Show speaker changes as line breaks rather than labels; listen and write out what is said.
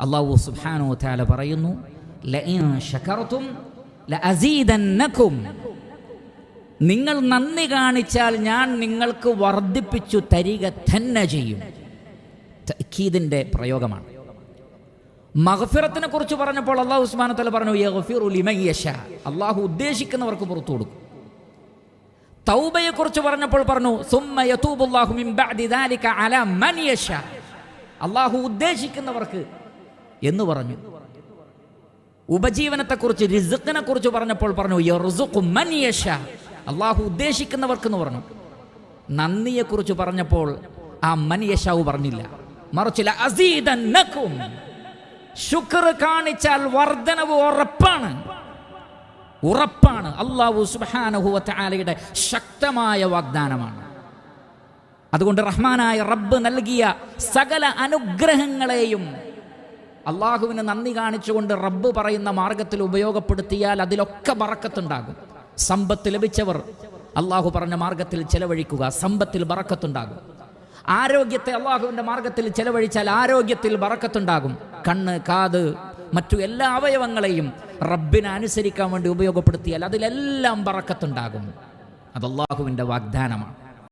അള്ളാഹു സുബാനോ താല പറയുന്നു നിങ്ങൾ നന്ദി കാണിച്ചാൽ ഞാൻ നിങ്ങൾക്ക് വർദ്ധിപ്പിച്ചു തരിക തന്നെ ചെയ്യും തക്കീദിന്റെ പ്രയോഗമാണ് മഹഫിറത്തിനെ കുറിച്ച് പറഞ്ഞപ്പോൾ അള്ളാഹു ഉസ്മാൻ പറഞ്ഞു. അള്ളാഹു ഉദ്ദേശിക്കുന്നവർക്ക് പുറത്തു കൊടുക്കും തൗബയെ കുറിച്ച് പറഞ്ഞപ്പോൾ പറഞ്ഞു മിൻ. അള്ളാഹു ഉദ്ദേശിക്കുന്നവർക്ക് എന്ന് പറഞ്ഞു. ഉപജീവനത്തെക്കുറിച്ച് റിസുക്കിനെ കുറിച്ച് പറഞ്ഞപ്പോൾ പറഞ്ഞു യർസുഖു യശാ. അള്ളാഹു ഉദ്ദേശിക്കുന്നവർക്ക് എന്ന് പറഞ്ഞു. നന്ദിയെക്കുറിച്ച് പറഞ്ഞപ്പോൾ ആ മൻ യശാവ് പറഞ്ഞില്ല. മറിച്ചില്ല അസീതന്നക്കും ശുക്ർ കാണിച്ചാൽ വർധനവ് ഉറപ്പാണ്. ഉറപ്പാണ്. അള്ളാഹു സുബാനഹുവലയുടെ ശക്തമായ വാഗ്ദാനമാണ്. അതുകൊണ്ട് റഹ്മാനായ റബ്ബ് നൽകിയ സകല അനുഗ്രഹങ്ങളെയും അള്ളാഹുവിന് നന്ദി കാണിച്ചുകൊണ്ട് റബ്ബ് പറയുന്ന മാർഗത്തിൽ ഉപയോഗപ്പെടുത്തിയാൽ അതിലൊക്കെ ബറക്കത്തുണ്ടാകും. സമ്പത്ത് ലഭിച്ചവർ അള്ളാഹു പറഞ്ഞ മാർഗത്തിൽ ചെലവഴിക്കുക സമ്പത്തിൽ ബറക്കത്തുണ്ടാകും. ആരോഗ്യത്തെ അള്ളാഹുവിന്റെ മാർഗത്തിൽ ചെലവഴിച്ചാൽ ആരോഗ്യത്തിൽ ബറക്കത്തുണ്ടാകും. കണ്ണ് കാത് മറ്റു എല്ലാ അവയവങ്ങളെയും റബ്ബിനെ അനുസരിക്കാൻ വേണ്ടി ഉപയോഗപ്പെടുത്തിയാൽ അതിലെല്ലാം ബറക്കത്തുണ്ടാകും. അത് അള്ളാഹുവിന്റെ വാഗ്ദാനമാണ്.